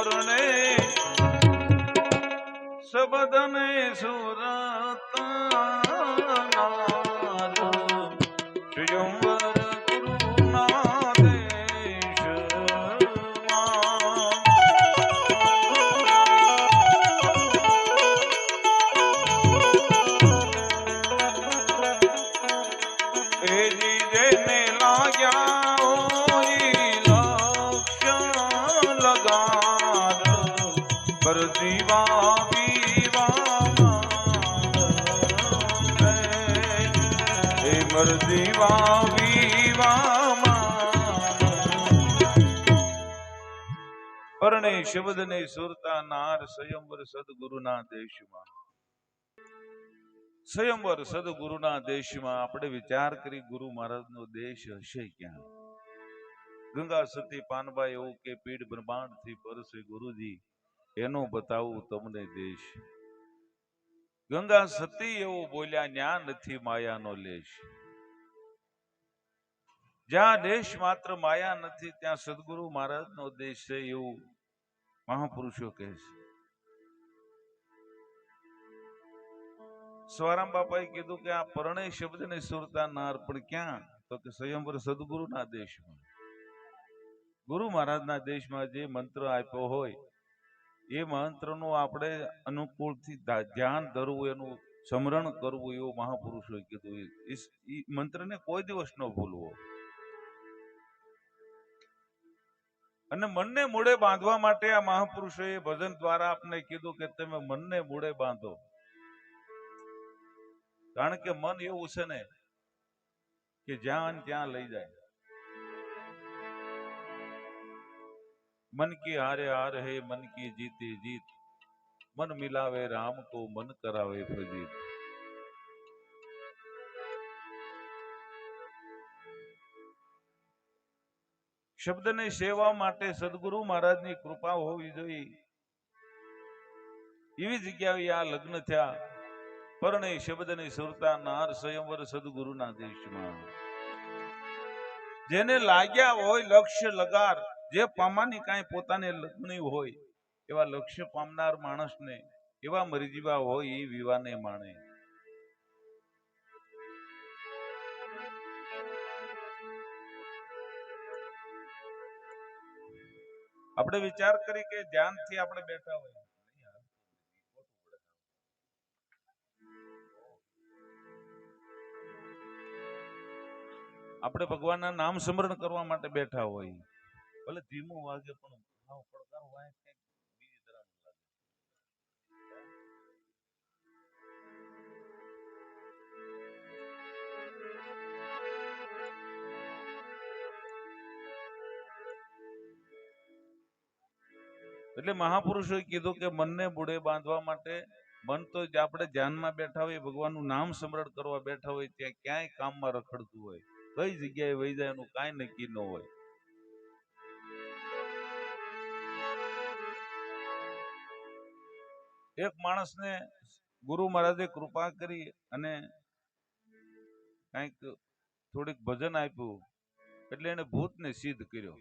પરણે સબદને સુરતાનાર પરણે શબ્દને સુરતા નાર, સ્વયંવર સદગુરુના દેશમાં. સ્વયંવર સદગુરુના દેશમાં આપણે વિચાર કરી, ગુરુ મહારાજનો દેશ હશે ક્યાં? ગંગા સતી પાનભાઈ એવું કે પીડ બ્રહ્માંડથી પરસે ગુરુજી, એનો બતાવું તમને દેશ. ગંગા સતી એવું બોલ્યા ન્યા નથી માયાનો લેશ. જ્યાં દેશ માત્ર માયા નથી, ત્યાં સદગુરુ મહારાજનો દેશ છે એવું મહાપુરુષો કહે છે. સ્વરામ બાપાએ કીધું કે આ પરણય શબ્દને સુરતા નાર પણ ક્યાં? તો કે સ્વયંવર સદગુરુના દેશમાં. ગુરુ મહારાજના દેશમાં જે મંત્ર આપ્યો હોય, એ મંત્રનું આપણે અનુકૂળથી ધ્યાન ધરવું, એનું સ્મરણ કરવું એવું મહાપુરુષોએ કીધું. એ- મંત્રને કોઈ દિવસ ન ભૂલવો. અને મનને મૂળે બાંધવા માટે આ મહાપુરુષોએ ભજન દ્વારા આપને કીધું કે તમે મનને મૂળે બાંધો. કારણ કે મન એવું છે ને કે જ્યાં ત્યાં લઈ જાય. મન કી હારે હાર હે, મન કી જીતે જીત. મન મિલાવે રામ કો મન કરાવે ફજીત. શબ્દને સેવા માટે સદગુરુ મહારાજની કૃપા હોવી જોઈએ. એવી જગ્યાએ આ લગ્ન થયા. પરણે શબ્દની સુરતા નાર સ્વયંવર સદગુરુના દેશમાં. જેને લાગ્યા હોય લક્ષ્ય લગાર, જે પામાની કાંઈ પોતાને લગ્ન હોય, એવા લક્ષ્ય પામનાર માણસને, એવા મરીજીવા હોય એ વિવાને માણે. આપણે વિચાર કરી કે ધ્યાનથી આપણે બેઠા હોય. આપણે ભગવાનના નામ સ્મરણ કરવા માટે બેઠા હોય. ભલે ધીમું વાગે પણ એટલે મહાપુરુષોએ કીધું કે મનને બુડે બાંધવા માટે મન તો આપણે ધ્યાનમાં બેઠા હોય ભગવાનનું નામ સ્મરણ કરવા બેઠા હોય ત્યાં ક્યાંય કામમાં રખડતું હોય, કઈ જગ્યાએ વહી જાય એનું કાંઈ નક્કી ન હોય. એક માણસને ગુરુ મહારાજે કૃપા કરી અને કંઈક થોડીક ભજન આપ્યું, એટલે એને ભૂતને સિદ્ધ કર્યો.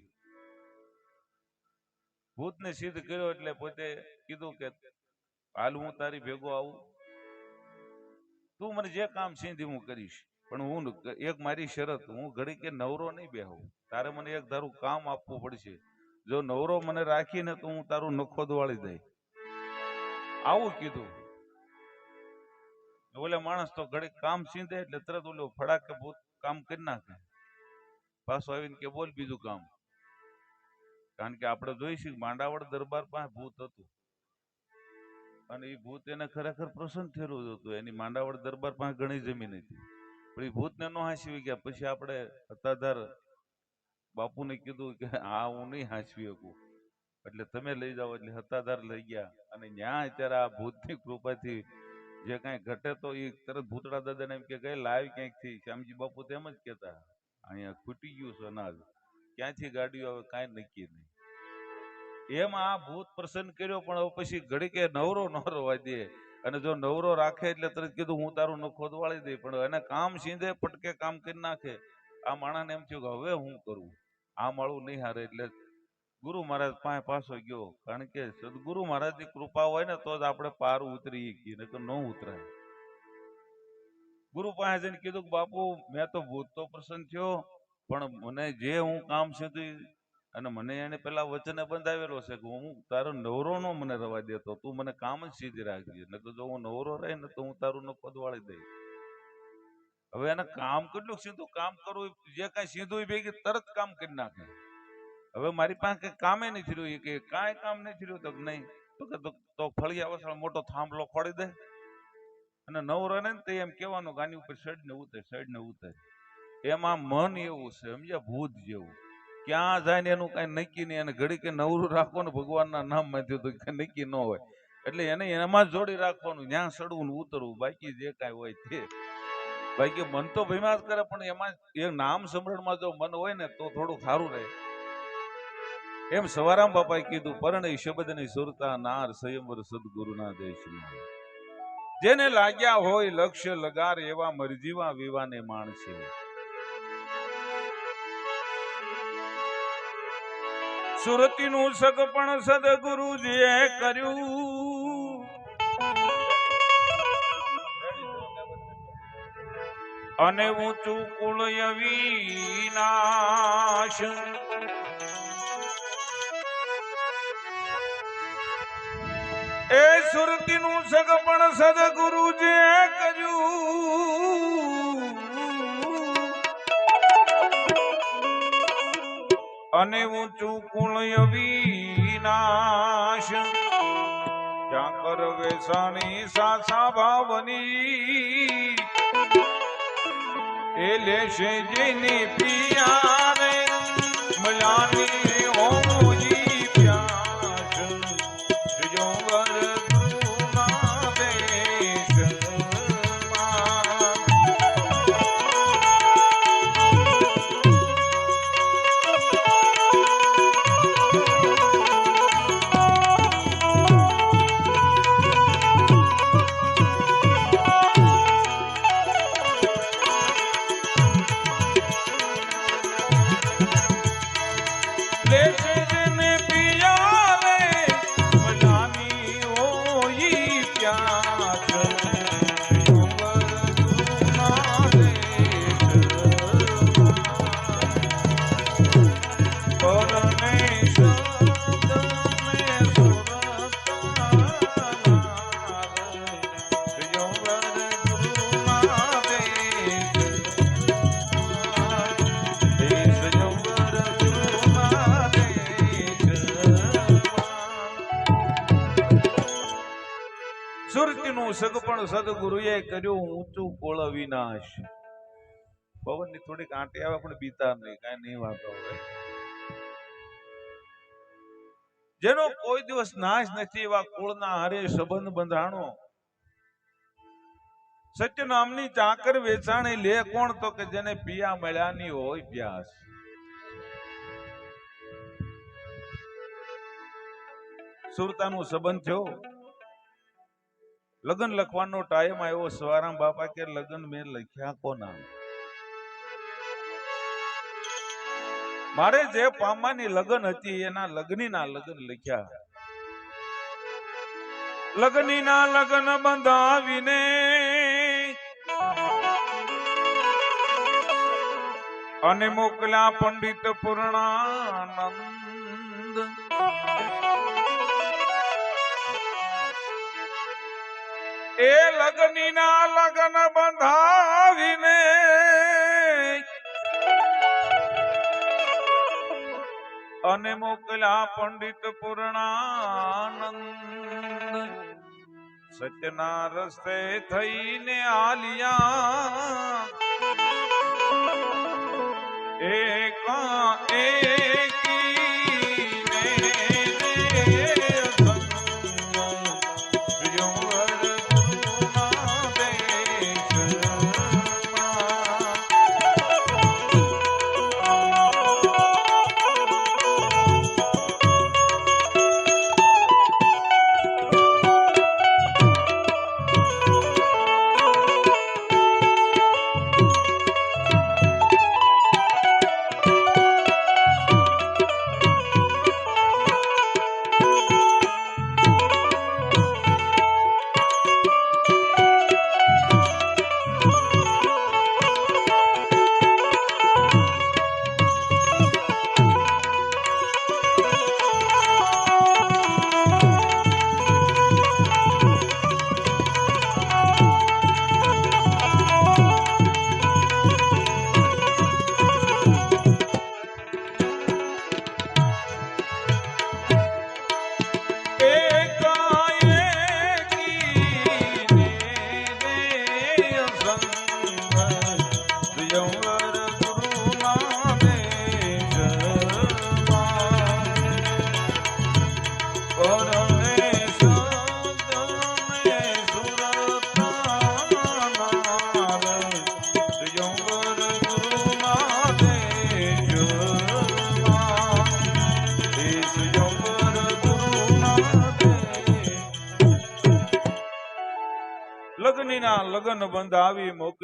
ભૂતને સિદ્ધ કર્યો એટલે પોતે કીધું કે, હાલ હું તારી ભેગો આવું. તું મને જે કામ સિંધી હું કરીશ, પણ હું એક મારી શરત, હું ઘડી કે નવરો નહીં બેહું. તારે મને એક તારું કામ આપવું પડશે. જો નવરો મને રાખીને તો હું તારું નખો દવાળી દઈ આવું કીધું. ઓલે માણસ તો ઘડીક કામ સીંધે એટલે તરત ઓલો ફડાકે ભૂત કામ કરી નાખે. પાછો આવીને કે, બોલ બીજું કામ. કારણ કે આપણે જોઈશું માંડાવડ દરબાર પાસે ભૂત હતું. અને એ ભૂત એને ખરેખર પ્રસન્ન થયેલું હતું. એની માંડાવડ દરબાર પાસે ઘણી જમીન હતી. પણ એ ભૂતને ન હાંસવી ગયા. પછી આપણે સત્તાધાર બાપુને કીધું કે આ હું નહીં હાંસવી શકું. એટલે તમે લઈ જાઓ. એટલે હતાધાર લઈ ગયા. અને ન્યા અત્યારે આ ભૂતની કૃપાથી જે કાંઈ ઘટે તો એ તરત ભૂતળા દાદાને એમ કે ગઈ લાવી ક્યાંકથી શ્યામજી બાપુ તેમ જ કહેતા, અહીંયા ખૂટી ગયું છે અનાજ. ક્યાંથી ગાડીઓ આવે, કાંઈ નક્કી નહીં. એમ આ ભૂત પ્રસન્ન કર્યો, પણ પછી ઘડીકે નવરો ન રોવા દે. અને જો નવરો રાખે એટલે તરત કીધું, હું તારું નખો વાળી દઈ પણ એને કામ સીધે, પટકે કામ કરી નાખે. આ માણાને એમ થયું કે હવે હું કરું? આ માળું નહીં હારે એટલે ગુરુ મહારાજ પાસે પાછો ગયો. કારણ કે સદગુરુ મહારાજની કૃપા હોય ને, તો જ આપણે પાર ઉતરી ગઈ તો ન ઉતરાય. ગુરુ પાસે જઈને કીધું કે, બાપુ, મેં તો ભૂત તો પ્રસન્ન થયો, પણ મને જે હું કામ ઈ- અને મને એને પેલા વચને બંધાવેલો છે કે હું તારો નવરો નો મને રવા દેતો, તું મને કામ જ સીધી રાખજે. ને તો જો હું નવરો રહે ને તો હું તારું નો પદ વાળી દઈશ. હવે એને કામ કેટલું સીધું કામ કરવું, જે કાંઈ સીધું ભેગી તરત કામ કરી નાખે. હવે મારી પાસે કામે નથી રહ્યું કે કાંઈ કામ નથી રહ્યું તો નહીં. તો કે તો- ફળિયા વસાળ મોટો થાંભલો ખોડી દે. અને નવરો ને તે એમ કહેવાનું આની ઉપર સડ ને ઉતર સડ ને ઉતર. એમાં મન એવું છે, સમજ્યા? ભૂત જેવું. ક્યાં જાય ને એનું કઈ નક્કી નહીં. અને ઘડી કે નવરું રાખો ને ભગવાનના નામમાંથી તો નક્કી ન હોય. એટલે એને એમાં જોડી રાખવાનું. જ્યાં સડવું ને ઉતરવું, બાકી જે કાંઈ હોય તે. બાકી મન તો ભીમા જ કરે, પણ એમાં એ નામ સમરણમાં જો મન હોય ને તો થોડું સારું રહે. એમ સવારામ બાપાએ કીધું, પરણય શબ્દની સુરતા નાર સંયમર સદગુરુના દેશમાં જેને લાગ્યા હોય લક્ષ્ય લગાર એવા મરજીવા વિવાને માણસે સુરતીનું સગપણ સદગુરુજીએ કર્યું. અને ઊંચું કુળ અવિનાશ એ સુરતીનું સગપણ સદગુરુજીએ કર્યું. અને ઊંચું કુળ અવિનાશ. ચાકર વેસાણી સાસા ભાવની. એ લેશે જેની પિયા રે મલાની સગપણ સદગુરુએ કર્યું ઊંચું કોળ વિનાશ. પવનની થોડીક આંટી આવે પણ બીતા નહીં, કાંઈ નહીં વાતો જેનો કોઈ દિવસ નાશ નથી એવા કુળના હારે સંબંધ બંધાણો. સત્ય નામની ચાકર વેચાણી લે કોણ તો કે જેને પિયા મળ્યાની હોય પ્યાસ. સુરતાનું સંબંધ થયો. લગ્ન લખવાનો ટાઈમ આવ્યો, સવારામ બાપા કે, લગ્ન મેં લખ્યા કોના? મારે જે પામવાની લગ્ન હતી, એના લગ્નના લગ્ન લખ્યા. લગ્નના લગ્ન બંધાવીને અને મોકલ્યા પંડિત પૂર્ણાનંદ. એ લગ્નીના લગ્ન બંધાવીને અને મોકલ્યા પંડિત પૂર્ણાનંદ. સત્યના રસ્તે થઈને આલિયા. એક એકીને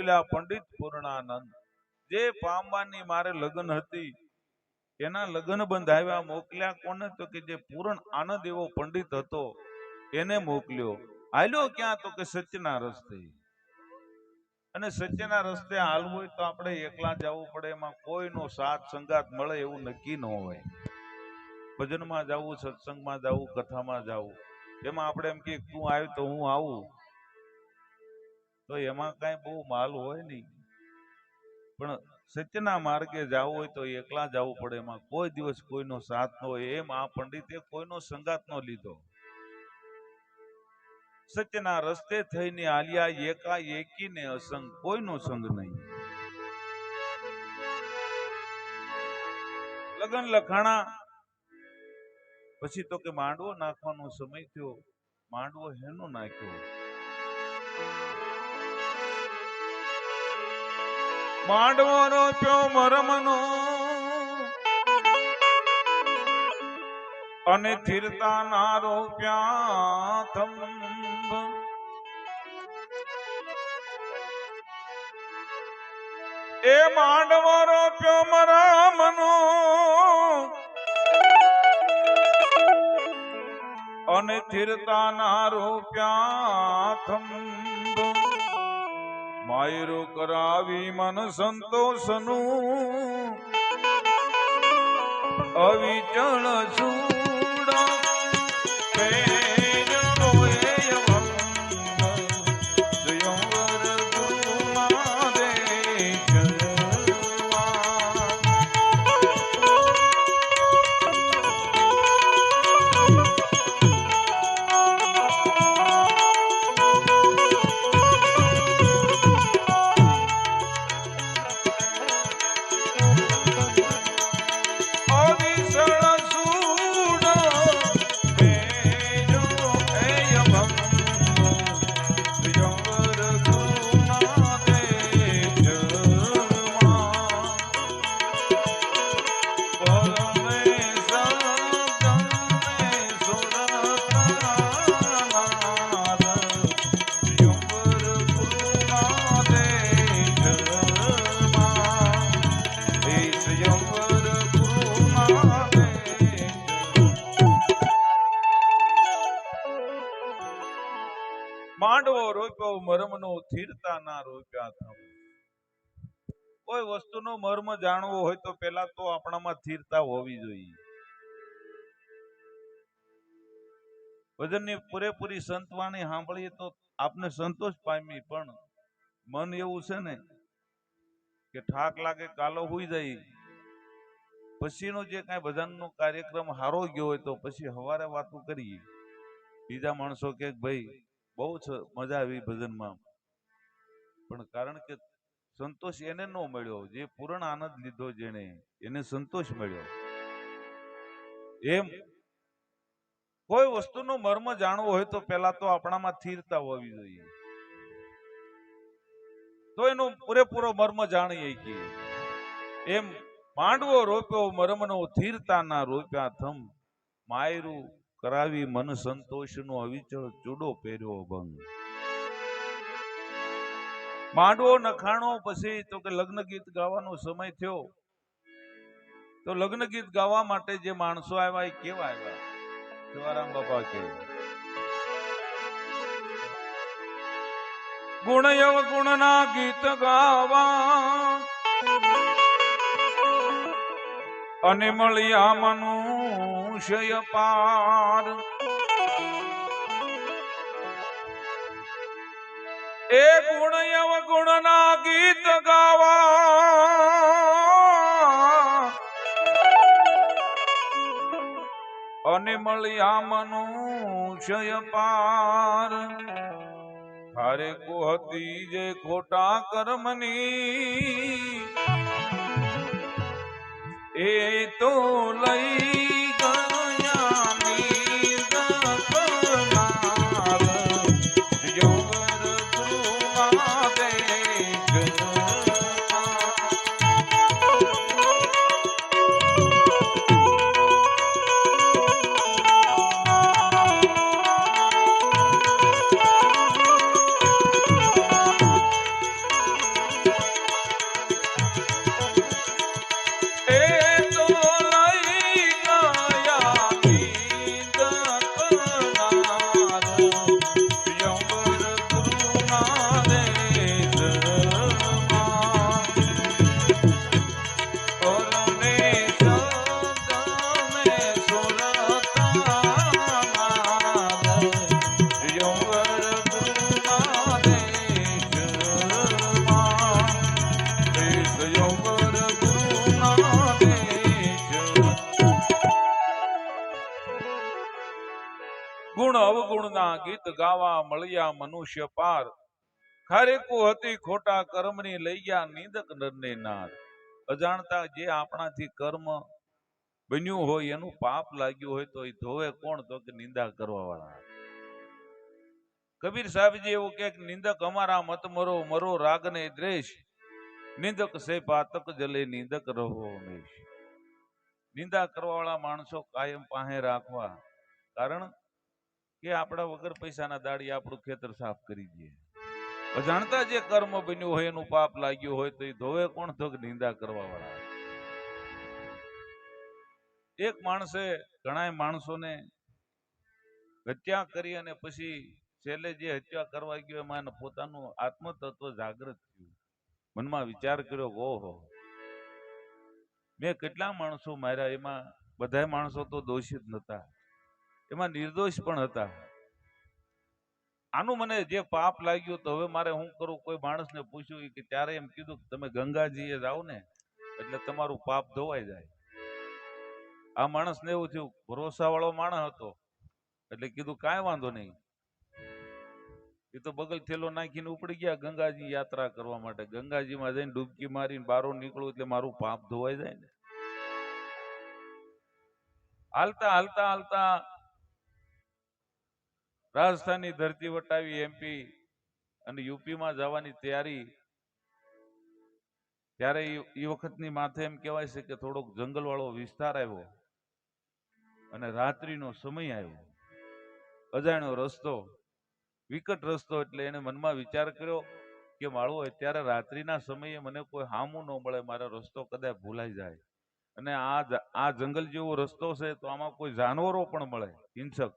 મોકલ્યા પંડિત પૂર્ણાનંદ. જે પામવાની મારે લગ્ન હતી, એના લગ્ન બંધાવ્યા મોકલ્યા કોને તો કે જે પૂરણ આનંદ એવો પંડિત હતો, એને મોકલ્યો. હાલ્યો ક્યાં તો કે સત્યના રસ્તે. અને સત્યના રસ્તે હાલવું હોય તો આપણે એકલા જવું પડે, એમાં કોઈનો સાથ સંગાત મળે એવું નક્કી ન હોય. ભજનમાં જવું, સત્સંગમાં જવું, કથામાં જવું. એમાં આપણે એમ કે, તું આવ્યો તો હું આવું. તો એમાં કાંઈ બહુ માલ હોય નહીં. પણ સત્યના માર્ગે જવું હોય તો એકલા જવું પડે એમાં. કોઈ દિવસ કોઈનો સાથ ન હોય. એમ આ પંડિતે કોઈનો સંગાત ન લીધો. સત્યના રસ્તે થઈને આલિયા એકા એકીને અસંગ. કોઈનો સંગ નહીં. લગન લખાણા. પછી તો કે માંડવો નાખવાનો સમય થયો. માંડવો હેનો નાખ્યો. માંડવો રોપ્યો મરમનો. અને થીરતા ના રોપ્યા એ માંડવો રોપ્યો મરમનો. અને થીરતા ના રોપ્યા માયરો કરાવી મન સંતોષનું. અવિચળ છૂડ રોપ્યા કોઈ વસ્તુનો મર્મ જાણવો હોય તો પેલા તો આપણામાં સ્થિરતા હોવી જોઈએ. ભજનની પૂરેપૂરી સંતવાણી સાંભળીએ તો આપને સંતોષ પામી, પણ મન એવું છે ને કે ઠાક લાગે, કાલો હોઈ જાય. પછીનો જે કાંઈ ભજનનો કાર્યક્રમ હારો ગયો હોય તો પછી હવારે વાતો કરીએ. બીજા માણસો કે, ભાઈ, બહુ મજા આવી ભજનમાં. પણ કારણ કે સંતોષ એને ન મળ્યો. જે પૂર્ણ આનંદ લીધો જેને એને સંતોષ મળ્યો. એમ કોઈ વસ્તુનો મર્મ જાણવો હોય તો પહેલા તો આપણામાં સ્થિરતા હોવી જોઈએ. તો એનો પૂરેપૂરો મર્મ જાણીએ કે એમ પાંડવો રોપ્યો, મર્મનો સ્થિરતાના રોપ્યા થમ. માયરું કરાવી મન સંતોષનો અવિચળ ચૂડો પહેર્યો ભંગ. માંડવો નખાણો પછી તો કે લગ્ન ગીત ગાવાનો સમય થયો. તો લગ્ન ગીત ગાવા માટે જે માણસો આવ્યા એ કેવા આવ્યા? જવારામ બાપા કે ગુણ ના ગીત ગાવા. અને મળ્યા મનુષ્ય પાર. એ ગુણ અવગુણના ગીત ગાવા. અને મળ્યા મનુષ્ય પાર. હારે કોહતી જે ખોટા કર્મની, એ તો લઈ મળ્યા મનુષ્ય પાર. ખારેકુ હતી ખોટા કર્મની લઈ નિંદક નરને નાર. અજાણતા જે આપણાથી કર્મ બન્યું હોય એનું પાપ લાગ્યું હોય તો એ ધોવે કોણ તો કે નિંદા કરવા વાળા કબીર સાહેબજી એવું કે નિંદક અમારા મત મરો મરો રાગને દ્વેષ. નિંદક સે પાતક જલે નિંદક રહો હંમેશ નિંદા કરવા વાળા માણસો કાયમ પાસે રાખવા. કારણ કે આપણા વગર પૈસાના દાડી આપણું ખેતર સાફ કરી દઈએ અજાણતા જે કર્મ બન્યું હોય, એનું પાપ લાગ્યું હોય, તો એ ધોવે કોણ તો નિંદા કરવા વાળા એક માણસે ઘણા માણસોને હત્યા કરી અને પછી છેલ્લે જે હત્યા કરવા ગયો, એમાં એને પોતાનું આત્મતત્વ જાગૃત થયું. મનમાં વિચાર કર્યો ઓહો, મેં કેટલા માણસો માર્યા? એમાં બધા માણસો તો દોષિત નતા. એમાં નિર્દોષ પણ હતા. આનું મને જે પાપ લાગ્યું તો હવે મારે હું કરું? કોઈ માણસને પૂછ્યું કે ત્યારે એમ કીધું કે તમે ગંગાજીએ જાઓ ને, એટલે તમારું પાપ ધોવાઈ જાય. આ માણસને એવું થયું ભરોસા વાળો માણસ હતો. એટલે કીધું કાંઈ વાંધો નહીં. એ તો બગલ થેલો નાખીને ઉપડી ગયા ગંગાજી યાત્રા કરવા માટે. ગંગાજીમાં જઈને ડૂબકી મારીને બારો નીકળું એટલે મારું પાપ ધોવાઈ જાય ને. હાલતા હાલતા હાલતા રાજસ્થાનની ધરતી વટાવી એમપી અને યુપીમાં જવાની તૈયારી, ત્યારે એ વખતની માથે એમ કહેવાય છે કે થોડોક જંગલવાળો વિસ્તાર આવ્યો અને રાત્રિનો સમય આવ્યો. અજાણ્યો રસ્તો, વિકટ રસ્તો એટલે એને મનમાં વિચાર કર્યો કે માળો અત્યારે રાત્રિના સમયે મને કોઈ હામું ન મળે, મારો રસ્તો કદાચ ભૂલાઈ જાય. અને આ આ જંગલ જેવો રસ્તો છે તો આમાં કોઈ જાનવરો પણ મળે, હિંસક.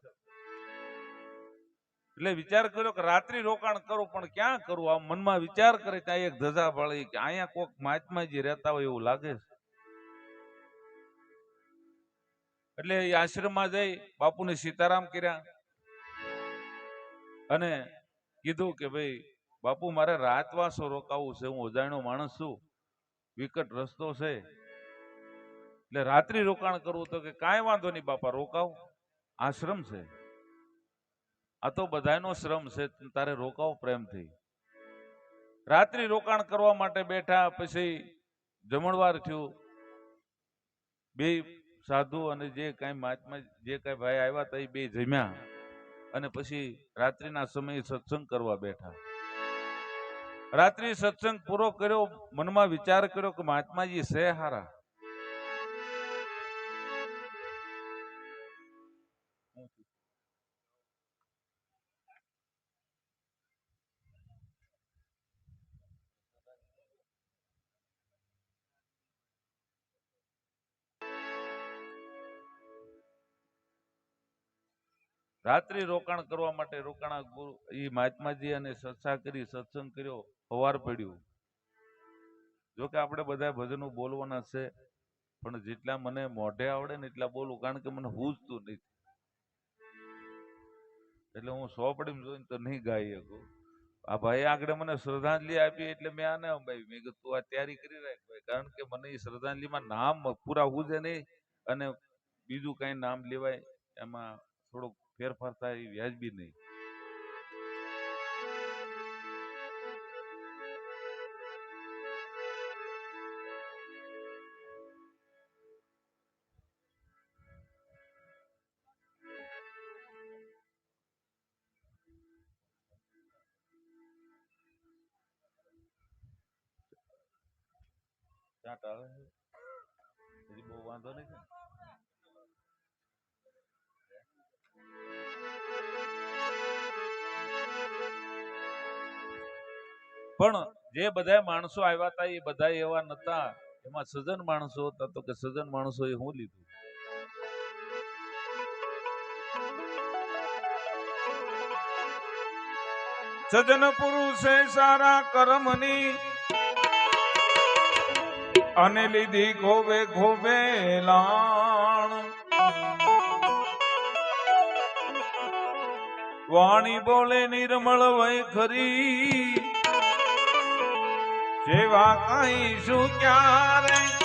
એટલે વિચાર કર્યો કે રાત્રિ રોકાણ કરું, પણ ક્યાં કરું? આ મનમાં વિચાર કરે ત્યાં એક ધજા ભળી કે અહીંયા કોક મહાત્માજી રહેતા હોય એવું લાગે છે. એટલે એ આશ્રમમાં જઈ બાપુને સીતારામ કર્યા અને કીધું કે ભાઈ, બાપુ, મારે રાતવાસો રોકાવું છે, હું અજાણ્યો માણસ છું, વિકટ રસ્તો છે. એટલે રાત્રિ રોકાણ કરવું તો કે કાંઈ વાંધો નહીં બાપા, રોકાવ. આશ્રમ છે. આ તો બધાનો શ્રમ છે, તારે રોકાવ પ્રેમથી. રાત્રિ રોકાણ કરવા માટે બેઠા, પછી જમણવાર થયું. બે સાધુ અને જે કાંઈ મહાત્મા, જે કાંઈ ભાઈ આવ્યા હતા, એ બે જમ્યા અને પછી રાત્રિના સમયે સત્સંગ કરવા બેઠા. રાત્રિ સત્સંગ પૂરો કર્યો, મનમાં વિચાર કર્યો કે મહાત્માજી છે હારા. રાત્રિ રોકાણ કરવા માટે રોકાણા ગુરુ એ મહાત્માજી અને સત્સા કરી, સત્સંગ કર્યો, હવાર પડ્યું. જો કે આપણે બધા ભજનો બોલવાના છે, પણ જેટલા મને મોઢે આવડે ને એટલા બોલું, કારણ કે મને હૂજતું નથી. એટલે હું સોપડીમાં જોઈને તો નહીં ગાઈ શકું. આ ભાઈ આગળ મને શ્રદ્ધાંજલિ આપી એટલે મેં આને અંબાવી મેં કીધું, તું આ તૈયારી કરી રાખ ભાઈ, કારણ કે મને એ શ્રદ્ધાંજલિમાં નામ પૂરા હુજે નહીં અને બીજું કાંઈ નામ લેવાય, એમાં થોડોક ફેરફાર થાય એ વ્યાજબી નહીં ચાટ આવે છે હજી બહુ વાંધો નહીં પણ જે બધા માણસો આવ્યા હતા એ બધા એવા નતા. એમાં સજન માણસો હતા, તો કે સજન માણસો એ હું લીધું? સજન પુરુષે સારા કર્મની અને લીધી ગોવે ગોવે લાણ. વાણી બોલે નિર્મળ વય ખરી સેવા કહીશું ક્યારે?